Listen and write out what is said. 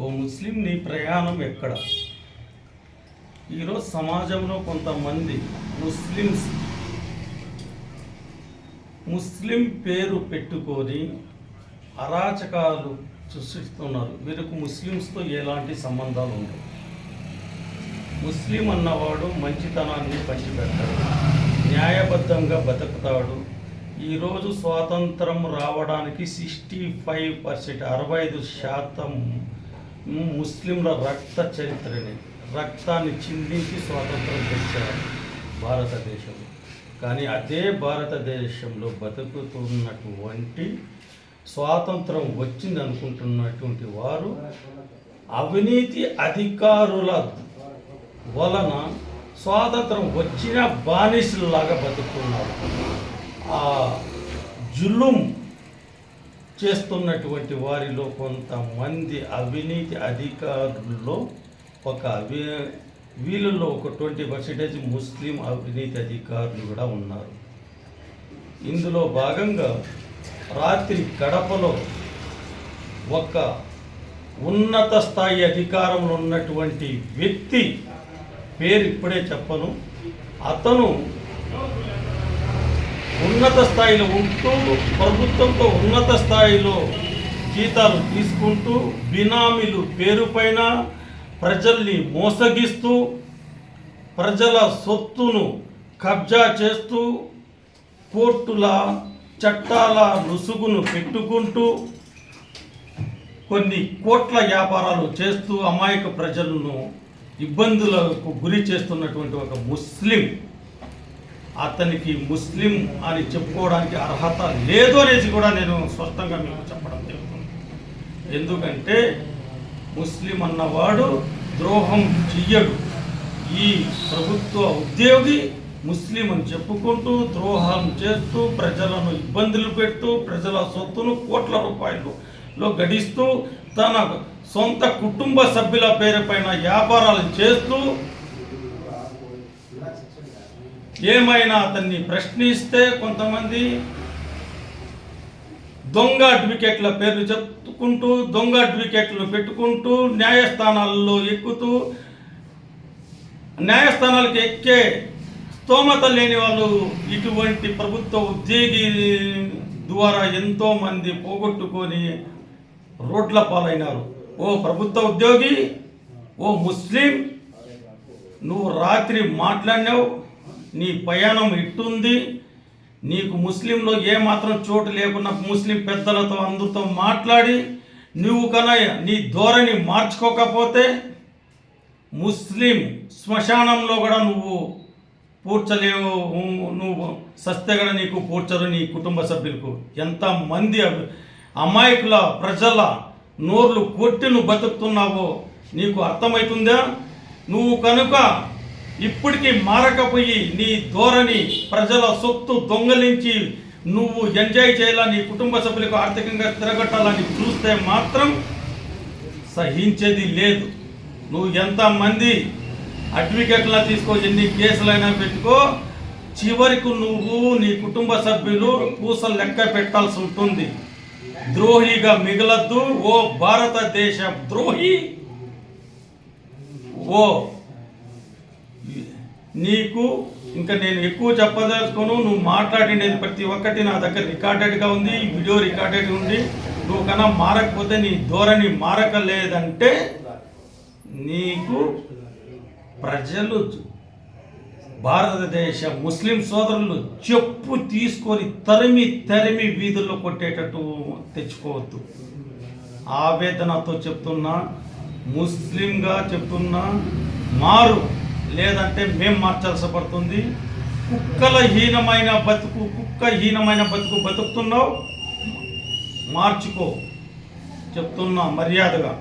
ఓ ముస్లిం నీ ప్రయాణం ఎక్కడ? ఈరోజు సమాజంలో కొంతమంది ముస్లిమ్స్ ముస్లిం పేరు పెట్టుకొని అరాచకాలు సృష్టిస్తున్నారు. వీరికి ముస్లిమ్స్తో ఎలాంటి సంబంధాలు ఉండవు. ముస్లిం అన్నవాడు మంచితనాన్ని పంచిపెడతాడు. న్యాయబద్ధంగా బతుకుతాడు. ఈరోజు స్వాతంత్రం రావడానికి సిక్స్టీ ఫైవ్ పర్సెంట్ అరవై ఐదు శాతం ముస్లింల రక్త చరిత్రని రక్తాన్ని చిందించి స్వాతంత్రం తెచ్చారు భారతదేశంలో కానీ అదే భారతదేశంలో బతుకుతున్నటువంటి స్వాతంత్రం వచ్చింది అనుకుంటున్నటువంటి వారు అవినీతి అధికారుల వలన స్వాతంత్రం వచ్చిన బానిసలాగా బతుకుతున్నారు. ఆ జులుం చేస్తున్నటువంటి వారిలో కొంతమంది అవినీతి అధికారుల్లో ఒక అవి వీళ్ళలో ఒక ట్వంటీ పర్సెంటేజ్ ముస్లిం అవినీతి అధికారులు కూడా ఉన్నారు. ఇందులో భాగంగా రాత్రి కడపలో ఒక ఉన్నత స్థాయి అధికారంలో ఉన్నటువంటి వ్యక్తి పేరు ఇప్పుడే చెప్పను. అతను ఉన్నత స్థాయిలో ఉంటూ ప్రభుత్వంతో ఉన్నత స్థాయిలో జీతాలు తీసుకుంటూ బినామీలు పేరుపైన ప్రజల్ని మోసగిస్తూ ప్రజల సొత్తును కబ్జా చేస్తూ కోర్టుల చట్టాల రుసుగును పెట్టుకుంటూ కొన్ని కోట్ల వ్యాపారాలు చేస్తూ అమాయక ప్రజలను ఇబ్బందులకు గురి చేస్తున్నటువంటి ఒక ముస్లిం అతనికి ముస్లిం అని చెప్పుకోవడానికి అర్హత లేదు అనేసి కూడా నేను స్పష్టంగా మీకు చెప్పడం జరుగుతుంది. ఎందుకంటే ముస్లిం అన్నవాడు ద్రోహం చెయ్యడు. ఈ ప్రభుత్వ ఉద్యోగి ముస్లిం అని చెప్పుకుంటూ ద్రోహం చేస్తూ ప్రజలను ఇబ్బందులు పెడుతూ ప్రజల సొత్తును కోట్ల రూపాయలు లో గడిస్తూ తన సొంత కుటుంబ సభ్యుల పేరుపైన వ్యాపారాలు చేస్తూ ఏమైనా అతన్ని ప్రశ్నిస్తే కొంతమంది దొంగ అడ్వకేట్ల పేర్లు చెప్పుకుంటూ దొంగ అడ్వకేట్లు పెట్టుకుంటూ న్యాయస్థానాల్లో ఎక్కుతూ న్యాయస్థానాలకు ఎక్కే స్తోమత లేని వాళ్ళు ఇటువంటి ప్రభుత్వ ఉద్యోగి ద్వారా ఎంతోమంది పోగొట్టుకొని రోడ్ల పాలైనారు. ఓ ప్రభుత్వ ఉద్యోగి ఓ ముస్లిం నువ్వు రాత్రి మాట్లాడినావు నీ ప్రయాణం ఇట్టుంది. నీకు ముస్లింలో ఏమాత్రం చోటు లేకున్నా ముస్లిం పెద్దలతో అందరితో మాట్లాడి నువ్వు కన నీ ధోరణి మార్చుకోకపోతే ముస్లిం శ్మశానంలో కూడా నువ్వు పూడ్చలేవు. నువ్వు సస్తే కూడా నీకు పూడ్చరు నీ కుటుంబ సభ్యులకు. ఎంతమంది అమాయకుల ప్రజల నోర్లు కొట్టి నువ్వు బతుకుతున్నావో నీకు అర్థమవుతుందా? నువ్వు కనుక ఇప్పటికీ మారకపోయి నీ ధోరణి ప్రజల సొత్తు దొంగలించి నువ్వు ఎంజాయ్ చేయాలా నీ కుటుంబ సభ్యులకు ఆర్థికంగా తిరగట్టాలని చూస్తే మాత్రం సహించేది లేదు. నువ్వు ఎంతమంది అడ్వకేట్లా తీసుకో ఎన్ని కేసులైనా పెట్టుకో చివరికి నువ్వు నీ కుటుంబ సభ్యులు పూసలు లెక్క పెట్టాల్సి ఉంటుంది. ద్రోహిగా మిగలద్దు. ఓ భారతదేశ ద్రోహి ఓ నీకు ఇంకా నేను ఎక్కువ చెప్పదలుచుకోను నువ్వు మాట్లాడినది ప్రతి ఒక్కటి నా దగ్గర రికార్డెడ్గా ఉంది వీడియో రికార్డెడ్ ఉంది నువ్వు కన్నా మారకపోతే నీ ధోరణి మారకలేదంటే నీకు ప్రజలు భారతదేశ ముస్లిం సోదరులు చెప్పు తీసుకొని తరిమి తరిమి వీధుల్లో కొట్టేటట్టు తెచ్చుకోవద్దు. ఆవేదనతో చెప్తున్నా ముస్లింగా చెప్తున్నా మారు. లేదంటే మేం మార్చాల్సి పడుతుంది కుక్కల హీనమైన బతుకు కుక్క హీనమైన బతుకు బతుకుతున్నావు? మార్చుకో. చెప్తున్నా మర్యాదగా.